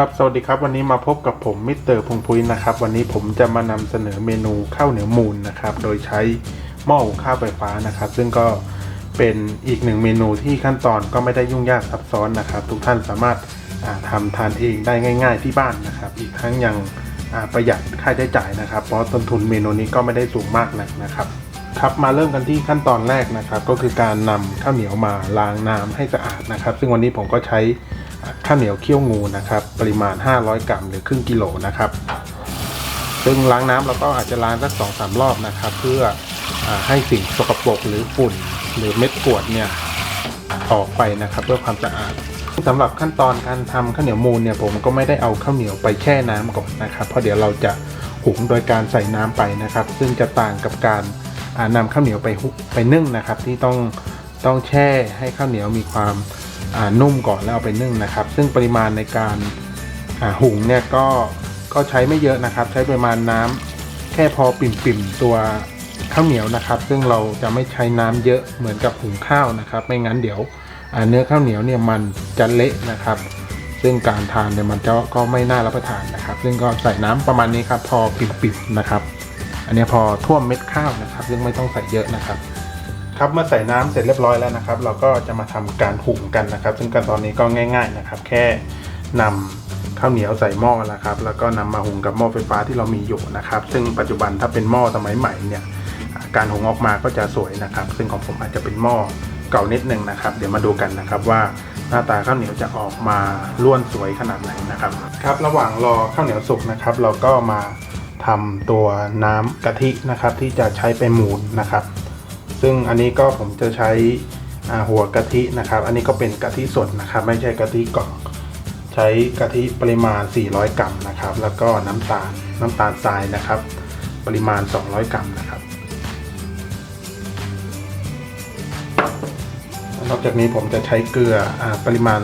ครับสวัสดีครับวันนี้มาพบกับผมมิสเตอร์พงพุ้ยนะครับวันนี้ผมจะมานำเสนอเมนูข้าวเหนียวมูนนะครับโดยใช้หม้อหุงข้าวไฟฟ้านะครับ ซึ่งก็เป็นอีกหนึ่งเมนูที่ขั้นตอนก็ไม่ได้ยุ่งยากซับซ้อนนะครับ ทุกท่านสามารถอ่าทำทานเองได้ง่าย ๆ ที่บ้านนะครับ อีกทั้งยังประหยัดค่าใช้จ่ายนะครับ เพราะต้นทุนเมนูนี้ก็ไม่ได้สูงมากนักนะครับครับมาเริ่มกันที่ขั้นตอนแรกนะครับ ก็คือการนำข้าวเหนียวมาล้างน้ำให้สะอาดนะครับ ซึ่งวันนี้ผมก็ใช้ ข้าวเหนียวเคี่ยวงูนะครับ ปริมาณ 500 กรัมหรือครึ่งกิโลนะครับ ซึ่งล้างน้ำเราก็อาจจะล้างสักสองสามรอบนะครับ เพื่ออให้สิ่งสกปรกหรือฝุ่นหรือเม็ดกรวดเนี่ยออกไปนะครับ เพื่อความสะอาดสำหรับขั้นตอนการทำข้าวเหนียวมูนเนี่ยผมก็ไม่ได้เอาข้าวเหนียวไปแช่น้ำก่อนนะครับเพราะเดี๋ยวเราจะหุงโดยการใส่น้ำไปนะครับ ซึ่งจะต่างกับการอ่านำข้าวเหนียวไปหุไปนึ่งนะครับ ที่ต้องต้องแช่ให้ข้าวเหนียวมีความ นุ่มก่อนแล้วเอาไปนึ่งนะครับ ซึ่งปริมาณในการหุงเนี่ยก็ก็ใช้ไม่เยอะนะครับ ใช้ปริมาณน้ำแค่พอปิ่มๆตัวข้าวเหนียวนะครับ ซึ่งเราจะไม่ใช้น้ำเยอะเหมือนกับหุงข้าวนะครับ ไม่งั้นเดี๋ยวเนื้อข้าวเหนียวเนี่ยมันจะเละนะครับ ซึ่งการทานเนี่ยมันจะก็ไม่น่ารับประทานนะครับ ซึ่งก็ใส่น้ำประมาณนี้ครับ พอปิ่มๆนะครับ อันนี้พอท่วมเม็ดข้าวนะครับ ซึ่งไม่ต้องใส่เยอะนะครับ ครับเมื่อใส่น้ำเสร็จเรียบร้อยแล้วนะครับ เราก็จะมาทำการหุงกันนะครับ ซึ่งขั้นตอนนี้ก็ง่าย ๆนะครับ แค่นำข้าวเหนียวใส่หม้อนะครับ แล้วก็นำมาหุงกับหม้อไฟฟ้าที่เรามีอยู่นะครับ ซึ่งปัจจุบันถ้าเป็นหม้อสมัยใหม่เนี่ยการหุงออกมาก็จะสวยนะครับ ซึ่งของผมอาจจะเป็นหม้อเก่านิดนึงนะครับ เดี๋ยวมาดูกันนะครับว่าหน้าตาข้าวเหนียวจะออกมาล้วนสวยขนาดไหนนะครับครับระหว่างรอข้าวเหนียวสุกนะครับ เราก็มาทำตัวน้ำกะทินะครับ ที่จะใช้ไปหมูนนะครับ ซึ่งอันนี้ก็ผมจะใช้หัวกะทินะครับ อันนี้ก็เป็นกะทิสดนะครับ ไม่ใช่กะทิกล่อง ใช้กะทิปริมาณ 400 กรัมนะครับ แล้วก็น้ำตาลน้ำตาลทรายนะครับ ปริมาณ 200 กรัมนะครับ นอกจากนี้ผมจะใช้เกลืออปริมาณ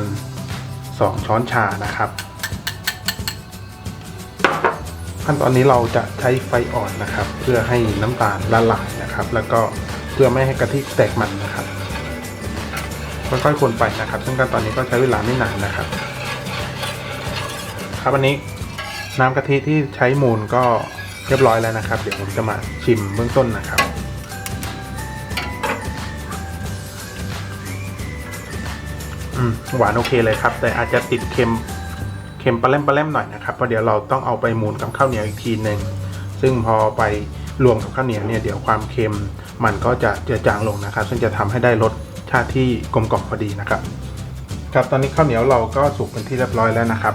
2 ช้อนชานะครับขั้นตอนนี้เราจะใช้ไฟอ่อนนะครับ เพื่อให้น้ำตาลละลายนะครับ แล้วก็ พื่อไม่ให้กะทิแตกมันนะครับ ค่อยๆคนไปนะครับ ซึ่งขั้นตอนนี้ก็ใช้เวลาไม่นานนะครับ ครับอันนี้น้ำกะทิที่ใช้มูลก็เรียบร้อยแล้วนะครับ เดี๋ยวผมจะมาชิมเบื้องต้นนะครับอืมหวานโอเคเลยครับ แต่อาจจะติดเค็มเค็มปลาแรมปลาแรมหน่อยนะครับเพราะเดี๋ยวเราต้องเอาไปมูนกับข้าวเหนียวอีกทีหนึ่งซึ่งพอไป รวมกับข้าวเหนียวเนี่ยเดี๋ยวความเค็มมันก็จะเจือจางลงนะครับ ซึ่งจะทำให้ได้รสชาติที่กลมกล่อมพอดีนะครับ ครับตอนนี้ข้าวเหนียวเราก็สุกเป็นที่เรียบร้อยแล้วนะครับ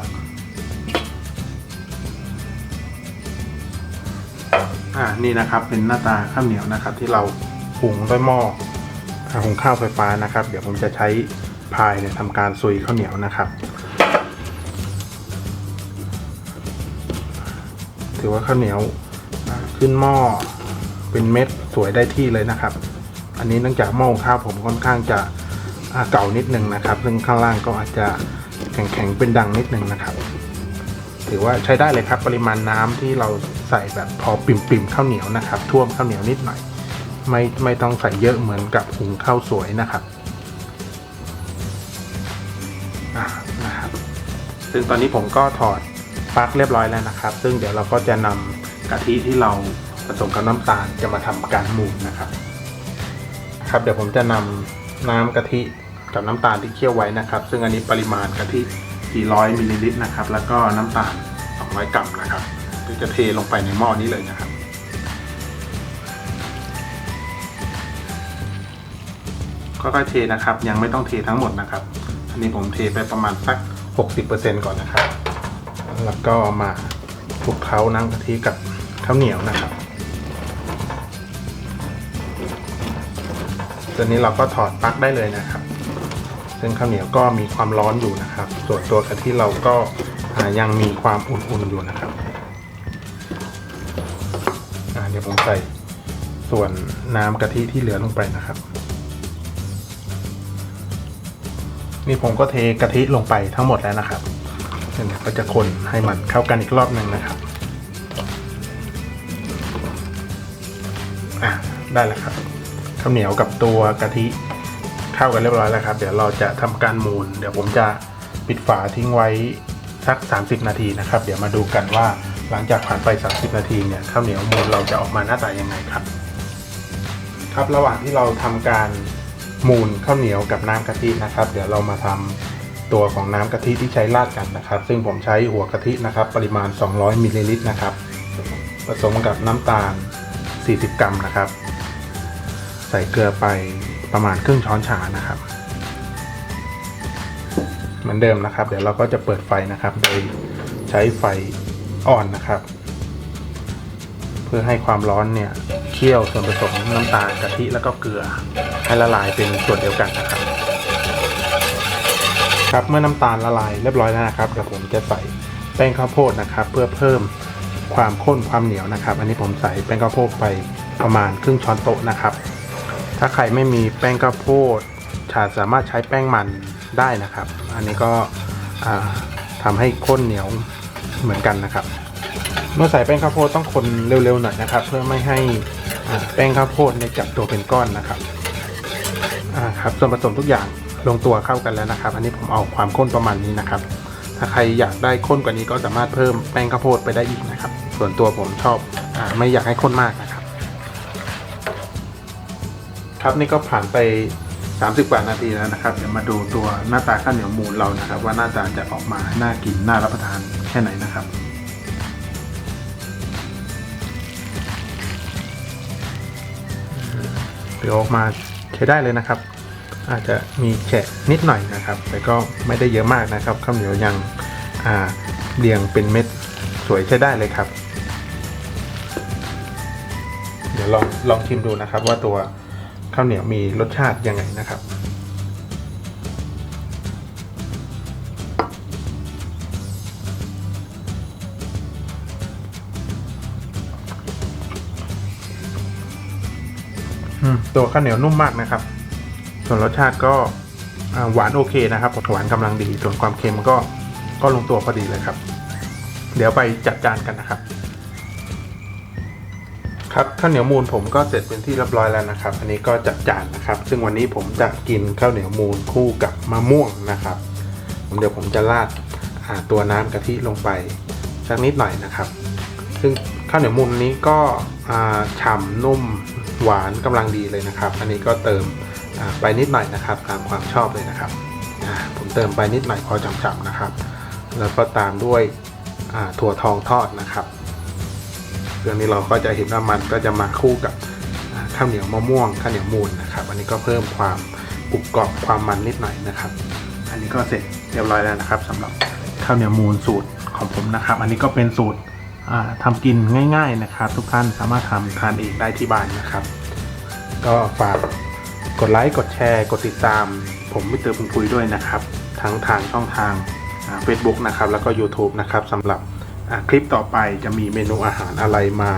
อ่านี่นะครับเป็นหน้าตาข้าวเหนียวนะครับ ที่เราหุงด้วยหม้อหุงข้าวไฟฟ้านะครับ เดี๋ยวผมจะใช้พายเนี่ยทำการซุยข้าวเหนียวนะครับ ถือว่าข้าวเหนียว ขึ้นหม้อเป็นเม็ดสวยได้ที่เลยนะครับ อันนี้เนื่องจากหม้อข้าวผมค่อนข้างจะเก่านิดนึงนะครับ ซึ่งข้างล่างก็อาจจะแข็งๆเป็นดังนิดนึงนะครับ ถือว่าใช้ได้เลยครับปริมาณน้ำที่เราใส่แบบพอปิ่มๆข้าวเหนียวนะครับ ท่วมข้าวเหนียวนิดหน่อย ไม่ไม่ต้องใส่เยอะเหมือนกับหุงข้าวสวยนะครับนะครับ ซึ่งตอนนี้ผมก็ถอดปลั๊กเรียบร้อยแล้วนะครับ ซึ่งเดี๋ยวเราก็จะนำ กะทิที่เราผสมกับน้ำตาลจะมาทำการมูนนะครับ ครับ เดี๋ยวผมจะนำน้ำกะทิกับน้ำตาลที่เคี่ยวไว้นะครับ ซึ่งอันนี้ปริมาณกะทิ 400มิลลิลิตรนะครับ แล้วก็น้ำตาล 200 กรัมนะครับเดี๋ยวจะเทลงไปในหม้อนี้เลยนะครับค่อยๆเทนะครับ ยังไม่ต้องเททั้งหมดนะครับ อันนี้ผมเทไปประมาณสัก 60%ก่อนนะครับ แล้วก็มาคลุกเคล้าน้ำกะทิกับ ข้าวเหนียวนะครับตอนนี้เราก็ถอดปลั๊กได้เลยนะครับ ซึ่งข้าวเหนียวก็มีความร้อนอยู่นะครับ ส่วนตัวกะทิเราก็ยังมีความอุ่นๆอยู่นะครับอ่าเดี๋ยวผมใส่ส่วนน้ำกะทิที่เหลือลงไปนะครับนี่ผมก็เทกะทิลงไปทั้งหมดแล้วนะครับเดี๋ยวก็จะคนให้มันเข้ากันอีกรอบหนึ่งนะครับ ได้แล้วครับข้าวเหนียวกับตัวกะทิเข้ากันเรียบร้อยแล้วครับ เดี๋ยวเราจะทำการมูนเดี๋ยวผมจะปิดฝาทิ้งไว้สัก 30 นาทีนะครับ เดี๋ยวมาดูกันว่าหลังจากผ่านไป 30 นาทีเนี่ยข้าวเหนียวมูนเราจะออกมาหน้าตายังไงครับ ครับระหว่างที่เราทำการมูนข้าวเหนียวกับน้ำกะทินะครับ เดี๋ยวเรามาทำตัวของน้ำกะทิที่ใช้ราดกันนะครับ ซึ่งผมใช้หัวกะทินะครับ ปริมาณ 200มิลลิลิตรนะครับผสมกับน้ำตาล 40 กรัมนะครับ ใส่เกลือไปประมาณครึ่งช้อนชานะครับ เหมือนเดิมนะครับ เดี๋ยวเราก็จะเปิดไฟนะครับ โดยใช้ไฟอ่อนนะครับ เพื่อให้ความร้อนเนี่ยเคี่ยวส่วนผสมน้ำตาลกะทิแล้วก็เกลือ ให้ละลายเป็นส่วนเดียวกันนะครับ ครับเมื่อน้ำตาลละลายเรียบร้อยแล้วนะครับเดี๋ยวผมจะใส่แป้งข้าวโพดนะครับ เพื่อเพิ่มความข้นความเหนียวนะครับ อันนี้ผมใส่แป้งข้าวโพดไปประมาณครึ่งช้อนโต๊ะนะครับ ถ้าใครไม่มีแป้งข้าวโพดชาสามารถใช้แป้งมันได้นะครับ อันนี้ก็อ่าทำให้ข้นเหนียวเหมือนกันนะครับ เมื่อใส่แป้งข้าวโพดต้องคนเร็วๆหน่อยนะครับ เพื่อไม่ให้แป้งข้าวโพดเนี่ยจับตัวเป็นก้อนนะครับครับส่วนผสมทุกอย่างลงตัวเข้ากันแล้วนะครับ อันนี้ผมเอาความข้นประมาณนี้นะครับ ถ้าใครอยากได้ข้นกว่านี้ก็สามารถเพิ่มแป้งข้าวโพดไปได้อีกนะครับ ส่วนตัวผมชอบอไม่อยากให้ข้นมากนะ ครับนี่ก็ผ่านไป 30กว่านาทีแล้วนะครับ เดี๋ยวมาดูตัวหน้าตาข้าวเหนียวมูนเรานะครับ ว่าหน้าตาจะออกมาน่ากินน่ารับประทานแค่ไหนนะครับเดี๋ยวออกมาใช้ได้เลยนะครับ อาจจะมีแฉะนิดหน่อยนะครับ แต่ก็ไม่ได้เยอะมากนะครับข้าวเหนียวยังเรียงเป็นเม็ดสวยใช้ได้เลยครับ เดี๋ยวลองลองชิมดูนะครับว่าตัว ข้าวเหนียวมีรสชาติยังไงนะครับ ตัวข้าวเหนียวนุ่มมากนะครับ ส่วนรสชาติก็หวานโอเคนะครับ หวานกำลังดี ส่วนความเค็มก็ก็ลงตัวพอดีเลยครับ เดี๋ยวไปจัดจานกันนะครับ ครับข้าวเหนียวมูนผมก็เสร็จเป็นที่เรียบร้อยแล้วนะครับ อันนี้ก็จัดจานนะครับ ซึ่งวันนี้ผมจะกินข้าวเหนียวมูนคู่กับมะม่วงนะครับผมเดี๋ยวผมจะราดาตัวน้ำกะทิลงไปสักนิดหน่อยนะครับ ซึ่งข้าวเหนียวมูนนี้ก็อ่าฉ่ำนุ่มหวานกำลังดีเลยนะครับ อันนี้ก็เติมไปนิดหน่อยนะครับตามความชอบเลยนะครับผมเติมไปนิดหน่อยพอจำๆนะครับ แล้วก็ตามด้วยถั่วทองทอดนะครับ เรื่องนี้เราก็จะเห็นว่ามันก็จะมาคู่กับข้าวเหนียวมะม่วงข้าวเหนียวมูนนะครับ อันนี้ก็เพิ่มความกรุบกรอบความมันนิดหน่อยนะครับ อันนี้ก็เสร็จเรียบร้อยแล้วนะครับสำหรับข้าวเหนียวมูนสูตรของผมนะครับ อันนี้ก็เป็นสูตรอ่าทำกินง่าย ๆนะครับ ทุกท่านสามารถทำทานเองได้ที่บ้านนะครับ ก็ฝากกดไลค์กดแชร์ กดติดตาม ผมมิเตอร์พุงพุยด้วยนะครับ ทั้งทางช่องทางเฟซบุ๊กนะครับ แล้วก็ YouTube นะครับสำหรับ คลิปต่อไปจะมีเมนูอาหารอะไรมา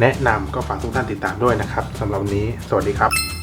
แนะนำก็ฝากทุกท่านติดตามด้วยนะครับสำหรับวันนี้ สวัสดีครับ